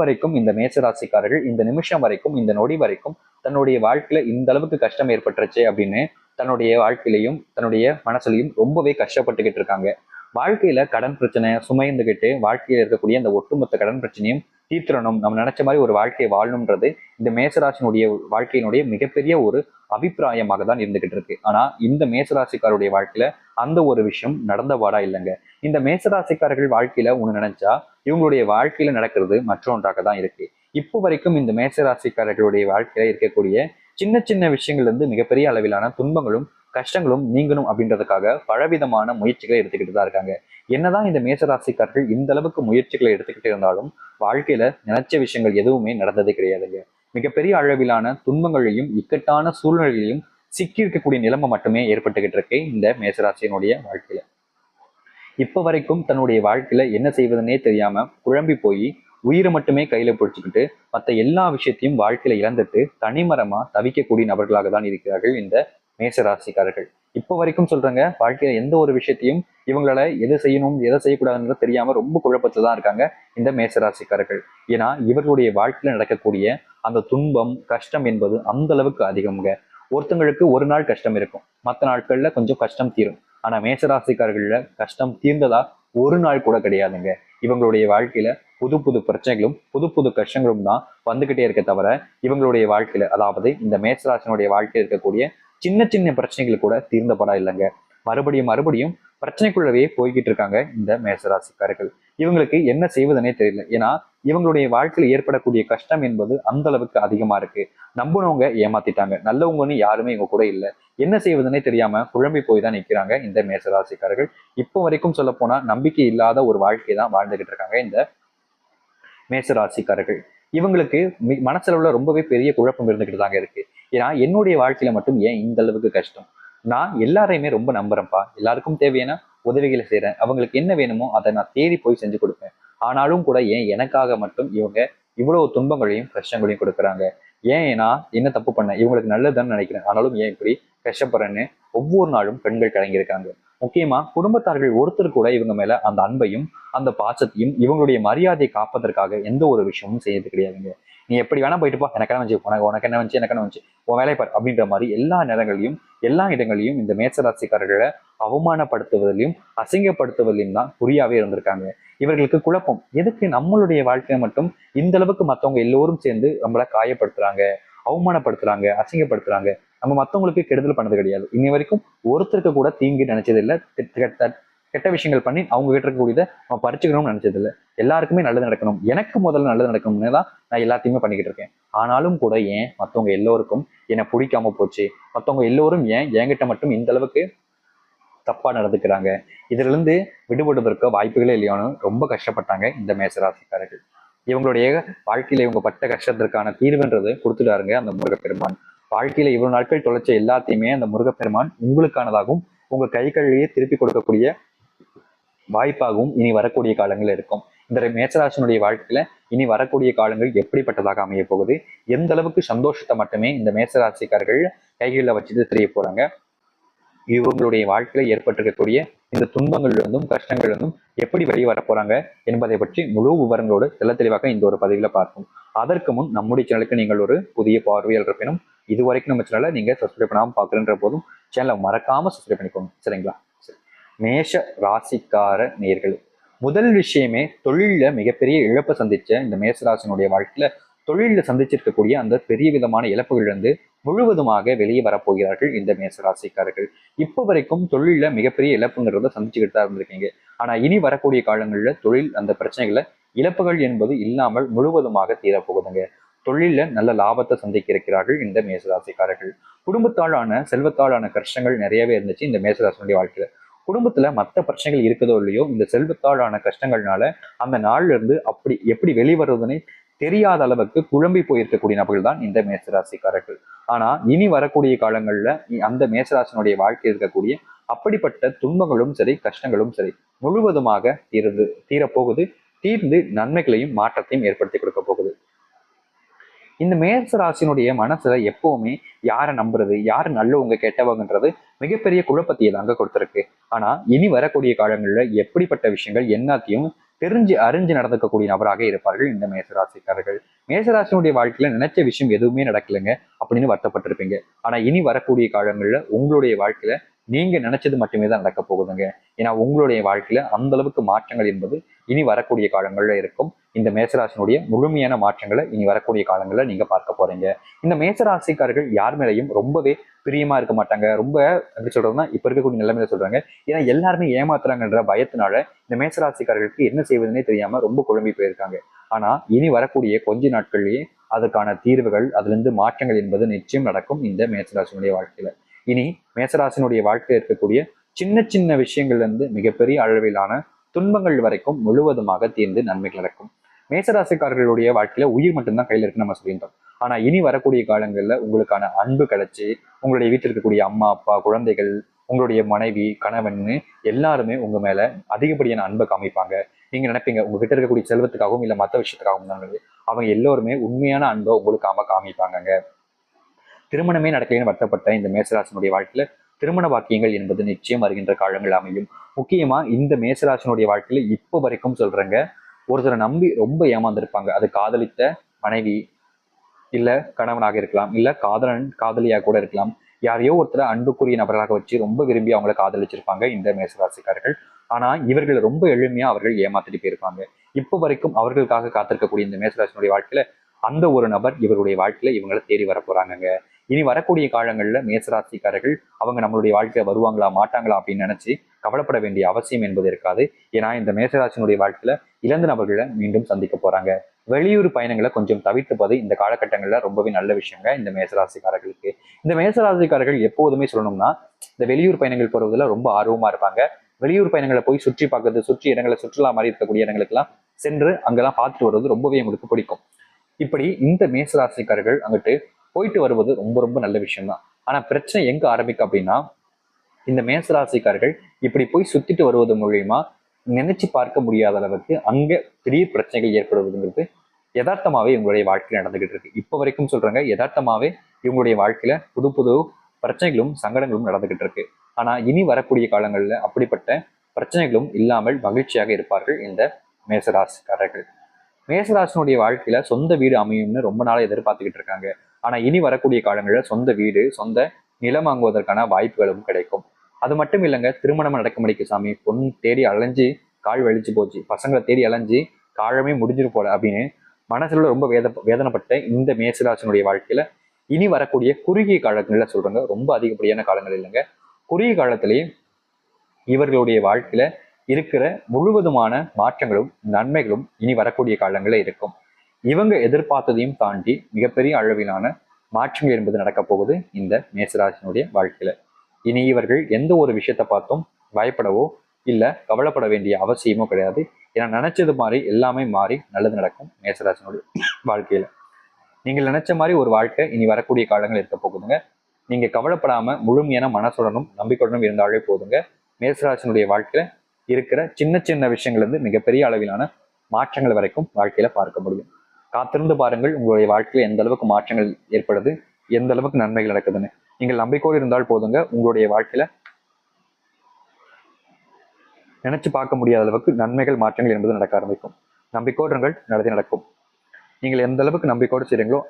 வரைக்கும் இந்த மேசராசிக்காரர்கள் இந்த நிமிஷம் வரைக்கும் இந்த நொடி வரைக்கும் தன்னுடைய வாழ்க்கையில இந்த அளவுக்கு கஷ்டம் ஏற்பட்டுருச்சு அப்படின்னு தன்னுடைய வாழ்க்கையிலையும் தன்னுடைய மனசுலையும் ரொம்பவே கஷ்டப்பட்டுக்கிட்டு இருக்காங்க. வாழ்க்கையில கடன் பிரச்சனை சுமைந்துகிட்டு வாழ்க்கையில இருக்கக்கூடிய அந்த ஒட்டுமொத்த கடன் பிரச்சனையும் தீர்த்திரணும் நம்ம நினைச்ச மாதிரி ஒரு வாழ்க்கையை வாழணுன்றது இந்த மேசராசினுடைய வாழ்க்கையினுடைய மிகப்பெரிய ஒரு அபிப்பிராயமாக தான் இருந்துகிட்டு இருக்கு. ஆனா இந்த மேசராசிக்காருடைய வாழ்க்கையில அந்த ஒரு விஷயம் நடந்த பாடா இல்லைங்க. இந்த மேசராசிக்காரர்கள் வாழ்க்கையில ஒண்ணு நினைச்சா இவங்களுடைய வாழ்க்கையில நடக்கிறது மற்றொன்றாக தான் இருக்கு. இப்போ வரைக்கும் இந்த மேசராசிக்காரர்களுடைய வாழ்க்கையில இருக்கக்கூடிய சின்ன சின்ன விஷயங்கள்ல இருந்து மிகப்பெரிய அளவிலான துன்பங்களும் கஷ்டங்களும் நீங்கணும் அப்படின்றதுக்காக பலவிதமான முயற்சிகளை எடுத்துக்கிட்டு தான் இருக்காங்க. என்னதான் இந்த மேசராசிக்காரர்கள் இந்த அளவுக்கு முயற்சிகளை எடுத்துக்கிட்டு இருந்தாலும் வாழ்க்கையில நினைச்ச விஷயங்கள் எதுவுமே நடந்ததே கிடையாதுங்க. மிகப்பெரிய அளவிலான துன்பங்களையும் இக்கட்டான சூழ்நிலைகளையும் சிக்கி இருக்கக்கூடிய நிலைமை மட்டுமே ஏற்பட்டுக்கிட்டு இருக்கு இந்த மேசராசியினுடைய வாழ்க்கையில. இப்போ வரைக்கும் தன்னுடைய வாழ்க்கையில என்ன செய்வதுன்னே தெரியாம குழம்பி போய் உயிரை மட்டுமே கையில பிடிச்சிக்கிட்டு மற்ற எல்லா விஷயத்தையும் வாழ்க்கையில இழந்துட்டு தனிமரமா தவிக்கக்கூடிய நபர்களாக தான் இருக்கிறார்கள் இந்த மேசராசிக்காரர்கள். இப்போ வரைக்கும் சொல்றாங்க வாழ்க்கையில எந்த ஒரு விஷயத்தையும் இவங்களால எது செய்யணும் எதை செய்யக்கூடாதுன்றது தெரியாம ரொம்ப குழப்பத்துல தான் இருக்காங்க இந்த மேசராசிக்காரர்கள். ஏன்னா இவர்களுடைய வாழ்க்கையில நடக்கக்கூடிய அந்த துன்பம் கஷ்டம் என்பது அந்த அளவுக்கு அதிகம்ங்க. ஒருத்தங்களுக்கு ஒரு நாள் கஷ்டம் இருக்கும். மற்ற நாட்கள்ல கொஞ்சம் கஷ்டம் தீரும். ஆனா மேசராசிக்காரர்கள கஷ்டம் தீர்ந்ததா ஒரு நாள் கூட கிடையாதுங்க. இவங்களுடைய வாழ்க்கையில புது புது பிரச்சனைகளும் புது புது கஷ்டங்களும் தான் வந்துகிட்டே இருக்க தவிர இவங்களுடைய வாழ்க்கையில அதாவது இந்த மேசராசினுடைய வாழ்க்கையில் இருக்கக்கூடிய சின்ன சின்ன பிரச்சனைகள் கூட தீர்ந்தப்படா இல்லைங்க. மறுபடியும் மறுபடியும் பிரச்சனைக்குள்ளவே போய்கிட்டு இருக்காங்க இந்த மேசராசிக்காரர்கள். இவங்களுக்கு என்ன செய்வதுனே தெரியல. ஏன்னா இவங்களுடைய வாழ்க்கையில் ஏற்படக்கூடிய கஷ்டம் என்பது அந்த அளவுக்கு அதிகமா இருக்கு. நம்பினவங்க ஏமாத்திட்டாங்க. நல்லவங்கன்னு யாருமே இவங்க கூட இல்லை. என்ன செய்வதுன்னே தெரியாம குழம்பி போய் தான் நிற்கிறாங்க இந்த மேசராசிக்காரர்கள் இப்போ வரைக்கும் சொல்ல போனா நம்பிக்கை இல்லாத ஒரு வாழ்க்கை தான் வாழ்ந்துகிட்டு இருக்காங்க இந்த மேசராசிக்காரர்கள் இவங்களுக்கு மனசளவுல ரொம்பவே பெரிய குழப்பம் இருந்துகிட்டு தாங்க இருக்கு. ஏன்னா என்னுடைய வாழ்க்கையில மட்டும் ஏன் இந்த அளவுக்கு கஷ்டம்? நான் எல்லாரையுமே ரொம்ப நம்புறேன்ப்பா. எல்லாருக்கும் தேவையான உதவிகளை செய்கிறேன் அவங்களுக்கு என்ன வேணுமோ அதை நான் தேடி போய் செஞ்சு கொடுப்பேன். ஆனாலும் கூட ஏன் எனக்காக மட்டும் இவங்க இவ்வளவு துன்பங்களையும் கஷ்டங்களையும் கொடுக்குறாங்க? ஏன் நான் என்ன தப்பு பண்ணேன்? இவங்களுக்கு நல்லதுன்னு நினைக்கிறேன். ஆனாலும் ஏன் இப்படி கஷ்டப்படுறேன்னு ஒவ்வொரு நாளும் பெண்கள் கலங்கியிருக்காங்க. முக்கியமா குடும்பத்தார்கள் ஒருத்தர் கூட இவங்க மேல அந்த அன்பையும் அந்த பாசத்தையும் இவங்களுடைய மரியாதையை காப்பதற்காக எந்த ஒரு விஷயமும் செய்யறது கிடையாதுங்க. நீ எப்படி வேணா போயிட்டு போ. எனக்கு என்ன வந்து உனக்கு உனக்கு என்ன வந்து எனக்கு என்ன வந்து உன் வேலையை பார் அப்படின்ற மாதிரி எல்லா நேரங்களையும் எல்லா இடங்களையும் இந்த மேச்சராசிக்காரர்களை அவமானப்படுத்துவதிலையும் அசிங்கப்படுத்துவதிலையும் தான் குறியாவே இருந்திருக்காங்க. இவர்களுக்கு குழப்பம். எதுக்கு நம்மளுடைய வாழ்க்கையை மட்டும் இந்த அளவுக்கு மற்றவங்க எல்லோரும் சேர்ந்து நம்மளை காயப்படுத்துறாங்க அவமானப்படுத்துறாங்க அசிங்கப்படுத்துறாங்க? நம்ம மத்தவங்களுக்கு கெடுதல் பண்ணது கிடையாது. இன்னை வரைக்கும் ஒருத்தருக்கு கூட தீங்கு நினைச்சது இல்லை கெட்ட கெட்ட விஷயங்கள் பண்ணி அவங்க கிட்ட இருக்கக்கூடியதை நம்ம பறிச்சுக்கணும்னு நினைச்சதில்லை. எல்லாருக்குமே நல்லது நடக்கணும். எனக்கு முதல்ல நல்லது நடக்கணும்னு தான் நான் எல்லாத்தையுமே பண்ணிக்கிட்டு இருக்கேன். ஆனாலும் கூட ஏன் மத்தவங்க எல்லோருக்கும் என்னை பிடிக்காம போச்சு? மத்தவங்க எல்லோரும் ஏன் என்கிட்ட மட்டும் இந்த அளவுக்கு தப்பா நடந்துக்கிறாங்க? இதுல இருந்து விடுபடுவதற்கு வாய்ப்புகளே இல்லையானு ரொம்ப கஷ்டப்பட்டாங்க இந்த மேசராசிக்காரர்கள். இவங்களுடைய வாழ்க்கையில இவங்க பட்ட கஷ்டத்திற்கான தீர்வுன்றது கொடுத்துட்டாருங்க அந்த முருகப்பெருமான். வாழ்க்கையில இவ்வளவு நாட்கள் தொலைச்ச எல்லாத்தையுமே அந்த முருகப்பெருமான் உங்களுக்கானதாகவும் உங்க கைகளிலேயே திருப்பி கொடுக்கக்கூடிய வாய்ப்பாகவும் இனி வரக்கூடிய காலங்கள் இருக்கும். இந்த மேசராசனுடைய வாழ்க்கையில இனி வரக்கூடிய காலங்கள் எப்படிப்பட்டதாக அமைய போகுது? எந்த அளவுக்கு சந்தோஷத்தை மட்டுமே இந்த மேசராசிக்காரர்கள் கைகளில் வச்சுட்டு தெரிய போறாங்க? இவங்களுடைய வாழ்க்கையில ஏற்பட்டிருக்கக்கூடிய இந்த துன்பங்கள்ல இருந்தும் கஷ்டங்கள்ல இருந்தும் எப்படி வெளியே வர போறாங்க என்பதை பற்றி முழு விவரங்களோடு தெள்ள தெளிவாக இந்த ஒரு பதிவில் பார்ப்போம். அதற்கு முன் நம்முடைய சேனலுக்கு நீங்கள் ஒரு புதிய பார்வையாளர் இருப்பினும் இது வரைக்கும் நம்ம சேனலை நீங்க சப்ஸ்கிரைப் பண்ணாமல் பார்க்குறன்ற போதும் சேனலை மறக்காம சப்ஸ்கிரைப் பண்ணிக்கோங்க. சரிங்களா? சரி. மேஷ ராசிக்கார நேர்கள். முதல் விஷயமே தொழிலில் மிகப்பெரிய இழப்பை சந்திச்ச இந்த மேசராசினுடைய வாழ்க்கையில தொழிலில் சந்திச்சிருக்கக்கூடிய அந்த பெரிய விதமான இழப்புகளிலிருந்து முழுவதுமாக வெளியே வரப்போகிறார்கள் இந்த மேசராசிக்காரர்கள் இப்போ வரைக்கும் தொழிலில் மிகப்பெரிய இழப்புங்கிறத சந்திச்சுக்கிட்டு தான் இருந்திருக்கீங்க. ஆனா இனி வரக்கூடிய காலங்களில் தொழில் அந்த பிரச்சனைகளை இழப்புகள் என்பது இல்லாமல் முழுவதுமாக தீரப்போகுதுங்க. தொழிலில் நல்ல லாபத்தை சந்திக்க இருக்கிறார்கள் இந்த மேசராசிக்காரர்கள். குடும்பத்தாலான செல்வத்தாலான கஷ்டங்கள் நிறையவே இருந்துச்சு இந்த மேசராசனுடைய வாழ்க்கையில. குடும்பத்துல மற்ற பிரச்சனைகள் இருக்குதோ இல்லையோ இந்த செல்வத்தாலான கஷ்டங்கள்னால அந்த நாள்ல இருந்து அப்படி எப்படி வெளிவருவதுன்னு தெரியாத அளவுக்கு குழம்பி போயிருக்கக்கூடிய நபர்கள் தான் இந்த மேசராசிக்காரர்கள். ஆனா இனி வரக்கூடிய காலங்கள்ல அந்த மேசராசினுடைய வாழ்க்கையில் இருக்கக்கூடிய அப்படிப்பட்ட துன்பங்களும் சரி கஷ்டங்களும் சரி முழுவதுமாக தீர்ந்து தீரப்போகுது. தீர்ந்து நன்மைகளையும் மாற்றத்தையும் ஏற்படுத்தி கொடுக்க போகுது. இந்த மேச ராசினுடைய மனசுல எப்பவுமே யாரை நம்புறது யார் நல்லவங்க கெட்டவங்கன்றது மிகப்பெரிய குழப்பத்தையே தாங்க கொடுத்துருக்கு. ஆனா இனி வரக்கூடிய காலங்கள்ல எப்படிப்பட்ட விஷயங்கள் எல்லாத்தையும் தெரிஞ்சு அறிஞ்சு நடந்துக்கக்கூடிய நபராக இருப்பார்கள் இந்த மேசராசிக்காரர்கள் மேசராசினுடைய வாழ்க்கையில நினைச்ச விஷயம் எதுவுமே நடக்கலைங்க அப்படின்னு வருத்தப்பட்டிருப்பீங்க. ஆனா இனி வரக்கூடிய காலங்கள்ல உங்களுடைய வாழ்க்கையில நீங்க நினைச்சது மட்டுமே தான் நடக்க போகுதுங்க. ஏன்னா உங்களுடைய வாழ்க்கையில அந்த அளவுக்கு மாற்றங்கள் என்பது இனி வரக்கூடிய காலங்கள்ல இருக்கும். இந்த மேசராசினுடைய முழுமையான மாற்றங்களை இனி வரக்கூடிய காலங்களில் நீங்க பார்க்க போறீங்க. இந்த மேசராசிக்காரர்கள் யார் மேலையும் ரொம்பவே பிரியமா இருக்க மாட்டாங்க. ரொம்ப எப்படி சொல்றதுன்னா இப்ப இருக்கக்கூடிய நிலைமையில சொல்றாங்க. ஏன்னா எல்லாருமே ஏமாத்துறாங்கன்ற பயத்தினால இந்த மேசராசிக்காரர்களுக்கு என்ன செய்வதுன்னே தெரியாம ரொம்ப குழம்பி போயிருக்காங்க. ஆனா இனி வரக்கூடிய கொஞ்ச நாட்கள்லயே அதுக்கான தீர்வுகள் அதுல இருந்து மாற்றங்கள் என்பது நிச்சயம் நடக்கும் இந்த மேசராசினுடைய வாழ்க்கையில. இனி மேசராசினுடைய வாழ்க்கையில் இருக்கக்கூடிய சின்ன சின்ன விஷயங்கள்லேருந்து மிகப்பெரிய அளவிலான துன்பங்கள் வரைக்கும் முழுவதுமாக தீர்ந்து நன்மைகள் நடக்கும் மேசராசிக்காரர்களுடைய வாழ்க்கையில உயிர் மட்டும்தான் கையில் இருக்குன்னு நம்ம சொல்லியிருந்தோம். ஆனா இனி வரக்கூடிய காலங்களில் உங்களுக்கான அன்பு கிடைச்சி உங்களுடைய வீட்டில் இருக்கக்கூடிய அம்மா அப்பா குழந்தைகள் உங்களுடைய மனைவி கணவன்னு எல்லாருமே உங்க மேல அதிகப்படியான அன்பை காமிப்பாங்க. நீங்க நினைப்பீங்க உங்ககிட்ட இருக்கக்கூடிய செல்வத்துக்காகவும் இல்லை மற்ற விஷயத்துக்காகவும் தான் அவங்க எல்லோருமே உண்மையான அன்பை உங்களுக்காக காமிப்பாங்க திருமணமே நடக்கலைன்னு வருத்தப்பட்ட இந்த மேசராசனுடைய வாழ்க்கையில திருமண வாக்கியங்கள் என்பது நிச்சயம் வருகின்ற காலங்கள் அமையும். முக்கியமா இந்த மேசராசனுடைய வாழ்க்கையில இப்போ வரைக்கும் சொல்றேங்க ஒருத்தரை நம்பி ரொம்ப ஏமாந்துருப்பாங்க. அது காதலித்த மனைவி இல்ல கணவனாக இருக்கலாம் இல்ல காதலன் காதலியாக கூட இருக்கலாம். யாரையோ ஒருத்தரை அன்புக்குரிய நபர்களாக வச்சு ரொம்ப விரும்பி அவங்கள காதலிச்சிருப்பாங்க இந்த மேசராசிக்காரர்கள். ஆனா இவர்கள் ரொம்ப எளிமையா அவர்கள் ஏமாத்திட்டு போயிருப்பாங்க. இப்போ வரைக்கும் அவர்களுக்காக காத்திருக்கக்கூடிய இந்த மேசராசினுடைய வாழ்க்கையில அந்த ஒரு நபர் இவருடைய வாழ்க்கையில இவங்களை தேடி வர போறாங்கங்க இனி வரக்கூடிய காலங்களில் மேசராசிக்காரர்கள் அவங்க நம்மளுடைய வாழ்க்கையில வருவாங்களா மாட்டாங்களா அப்படின்னு நினைச்சு கவலைப்பட வேண்டிய அவசியம் என்பது இருக்காது. ஏன்னா இந்த மேசராசினுடைய வாழ்க்கையில இழந்த நபர்களை மீண்டும் சந்திக்க போறாங்க. வெளியூர் பயணங்களை கொஞ்சம் தவிர்த்துப்பது இந்த காலகட்டங்களில் ரொம்பவே நல்ல விஷயங்க இந்த மேசராசிக்காரர்களுக்கு. இந்த மேசராசிக்காரர்கள் எப்போதுமே சொல்லணும்னா இந்த வெளியூர் பயணங்கள் போறதுல ரொம்ப ஆர்வமா இருப்பாங்க. வெளியூர் பயணங்களை போய் சுற்றி பார்க்கறது சுற்றி இடங்களை சுற்றுலா மாதிரி இருக்கக்கூடிய இடங்களுக்கெல்லாம் சென்று அங்கெல்லாம் பார்த்துட்டு வருவது ரொம்பவே உங்களுக்கு பிடிக்கும். இப்படி இந்த மேசராசிக்காரர்கள் அங்கிட்டு போயிட்டு வருவது ரொம்ப ரொம்ப நல்ல விஷயம்தான். ஆனா பிரச்சனை எங்க ஆரம்பிக்கும் அப்படின்னா இந்த மேசராசிக்காரர்கள் இப்படி போய் சுத்திட்டு வருவது மூலியமா நினைச்சு பார்க்க முடியாத அளவுக்கு அங்க திடீர் பிரச்சனைகள் ஏற்படுவதுங்கிறது யதார்த்தமாவே இவங்களுடைய வாழ்க்கையில் நடந்துகிட்டு இருக்கு. இப்போ வரைக்கும் சொல்றாங்க யதார்த்தமாவே இவங்களுடைய வாழ்க்கையில புது புது பிரச்சனைகளும் சங்கடங்களும் நடந்துகிட்டு இருக்கு. ஆனா இனி வரக்கூடிய காலங்களில் அப்படிப்பட்ட பிரச்சனைகளும் இல்லாமல் மகிழ்ச்சியாக இருப்பார்கள் இந்த மேசராசிக்காரர்கள். மேசராசனுடைய வாழ்க்கையில சொந்த வீடு அமையும்னு ரொம்ப நாளாக எதிர்பார்த்துக்கிட்டு இருக்காங்க. ஆனா இனி வரக்கூடிய காலங்களில் சொந்த வீடு சொந்த நிலம் வாங்குவதற்கான வாய்ப்புகளும் கிடைக்கும். அது மட்டும் இல்லைங்க திருமணம் நடக்க சாமி பொண்ணு தேடி அலைஞ்சு கால் வலிச்சு போச்சு. பசங்களை தேடி அலைஞ்சு காலமே முடிஞ்சிரு போல அப்படின்னு மனசுல ரொம்ப வேத வேதனைப்பட்ட இந்த மேசராசனுடைய வாழ்க்கையில இனி வரக்கூடிய குறுகிய காலங்களில் சொல்றாங்க ரொம்ப அதிகப்படியான காலங்கள் இல்லைங்க. குறுகிய காலத்திலேயே இவர்களுடைய வாழ்க்கையில இருக்கிற முழுவதுமான மாற்றங்களும் நன்மைகளும் இனி வரக்கூடிய காலங்களில் இருக்கும். இவங்க எதிர்பார்த்ததையும் தாண்டி மிகப்பெரிய அளவிலான மாற்றங்கள் என்பது நடக்க போகுது இந்த மேசராசினுடைய வாழ்க்கையில. இனி இவர்கள் எந்த ஒரு விஷயத்த பார்த்தும் பயப்படவோ இல்ல கவலைப்பட வேண்டிய அவசியமோ கிடையாது. ஏன்னா நினைச்சது மாதிரி எல்லாமே மாறி நல்லது நடக்கும் மேசராசினுடைய வாழ்க்கையில. நீங்கள் நினைச்ச மாதிரி ஒரு வாழ்க்கை இனி வரக்கூடிய காலங்கள் இருக்க போகுதுங்க. நீங்க கவலைப்படாம முழுமையான மனசுடனும் நம்பிக்கையுடனும் இருந்தாலே போதுங்க. மேசராசினுடைய வாழ்க்கையில இருக்கிற சின்ன சின்ன விஷயங்கள்லேருந்து மிகப்பெரிய அளவிலான மாற்றங்கள் வரைக்கும் வாழ்க்கையில பார்க்க முடியும். காத்திருந்து பாருங்கள் உங்களுடைய வாழ்க்கையில எந்த அளவுக்கு மாற்றங்கள் ஏற்படுது எந்த அளவுக்கு நன்மைகள் நடக்குதுன்னு. நீங்கள் நம்பிக்கையோடு இருந்தால் போதுங்க உங்களுடைய வாழ்க்கையில நினைச்சு பார்க்க முடியாத அளவுக்கு நன்மைகள் மாற்றங்கள் என்பது நடக்க ஆரம்பிக்கும். நம்பிக்கையோடு நடத்தி நல்லது நடக்கும். நீங்கள் எந்த அளவுக்கு நம்பிக்கையோடு செய்றீங்களோ